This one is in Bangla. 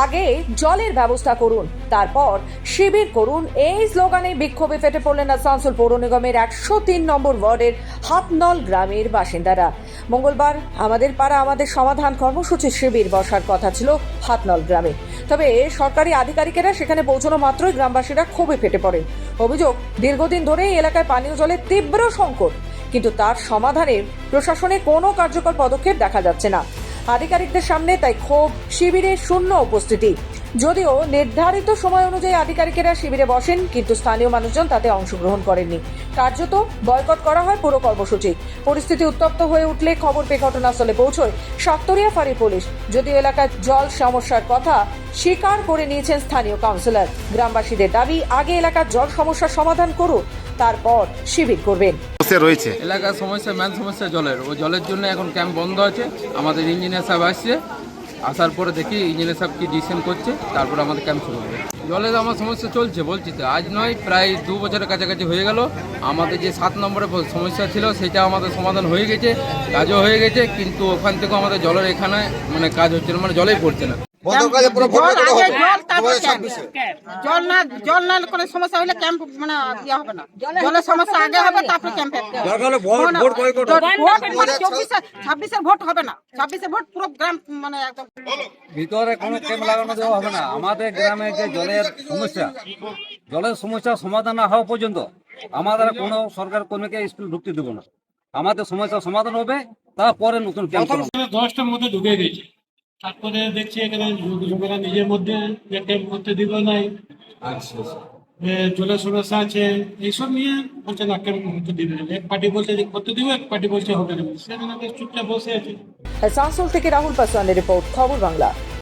আগে জলের ব্যবস্থা করুন, তারপর শিবির করুন। এই স্লোগানে বিক্ষোভে ফেটে পড়লেন আসানসোল পৌর নিগমের একশো তিন নম্বর ওয়ার্ডের হাতনল গ্রামের বাসিন্দারা। মঙ্গলবার আমাদের পাড়া আমাদের সমাধান কর্মসূচি শিবির বসার কথা ছিল হাতনল গ্রামে। তবে সরকারি আধিকারিকেরা সেখানে পৌঁছানো মাত্রই গ্রামবাসীরা ক্ষোভে ফেটে পড়েন। অভিযোগ, দীর্ঘদিন ধরে এলাকায় পানীয় জলের তীব্র সংকট। কিন্তু তার সমাধানে প্রশাসনে কোনো কার্যকর পদক্ষেপ দেখা যাচ্ছে না। আধিকারিকদের সামনে তাই ক্ষোভ শিবিরে শূন্য উপস্থিতি। যদিও নির্ধারিত সময় অনুযায়ী আধিকারিকেরা শিবিরে বসেন, কিন্তু স্থানীয় মানুষজন তাতে অংশগ্রহণ করেননি। কার্যত বয়কট করা হয় পুরো কর্মসূচি। পরিস্থিতি উত্তপ্ত হয়ে উঠলে খবর পেয়ে ঘটনাস্থলে পৌঁছয় সাতরিয়া ফাঁড়ি পুলিশ। যদিও এলাকায় জল সমস্যার কথা স্বীকার করে নিয়েছেন স্থানীয় কাউন্সিলর। গ্রামবাসীদের দাবি, আগে এলাকার জল সমস্যার সমাধান করুন, তারপর শিবির করবেন। সমস্যা রয়েছে। এলাকার সমস্যা মেন সমস্যা জলের। ও জলের জন্য এখন ক্যাম্প বন্ধ আছে। আমাদের ইঞ্জিনিয়ার সাহেব আসছে। আসার পরে দেখি ইঞ্জিনিয়ার সাহেব কি ডিসিশন করছে। তারপর আমাদের ক্যাম্প শুরু হবে। জলের আমার সমস্যা চলছে, বলছি তো। আজ নয়, প্রায় দু বছরের কাছাকাছি হয়ে গেল। আমাদের যে সাত নম্বরে সমস্যা ছিল, সেটা আমাদের সমাধান হয়ে গেছে, কাজও হয়ে গেছে, কিন্তু ওখান থেকেও আমাদের জলের এখানে মানে কাজ হচ্ছে না মানে জলেই পড়ছে না। জল আগে জল তারপর ক্যাম্প। জল না জল না করে সমস্যা হলে ক্যাম্প মানে ইয়ে হবে না। জলের সমস্যা আগে হবে তারপর ক্যাম্পে চব্বিশে ভোট হবে। না। ছাব্বিশে ভোট পুরো গ্রাম মানে একদম ভিতরে কোনো ক্যাম্প লাগানো দেওয়া হবে না। আমাদের গ্রামে যে জলের সমস্যা জলের সমস্যা সমাধান না হওয়া পর্যন্ত আমাদের কোনো সরকার কর্মীকে স্কুল ঢুকতে দেবো না। আমাদের সমস্যা সমাধান হবে তারপরে নতুন ক্যাম্প দশটার মধ্যে ঢুকে গেছে। তারপরে দেখছি এখানে যুবকরা নিজের মধ্যে যে করতে দিল নাই। এ, জলের সমস্যা আছে। এইসব নিয়ে বলছে না কেমন করতে দিবে। এক পার্টি বলছে যে করতে দিব এক পার্টি বলছে হবে না। সেখানে চুপচাপ বসে আছে। আসানসোল থেকে রাহুল পাসওয়ানের রিপোর্ট খবর বাংলা।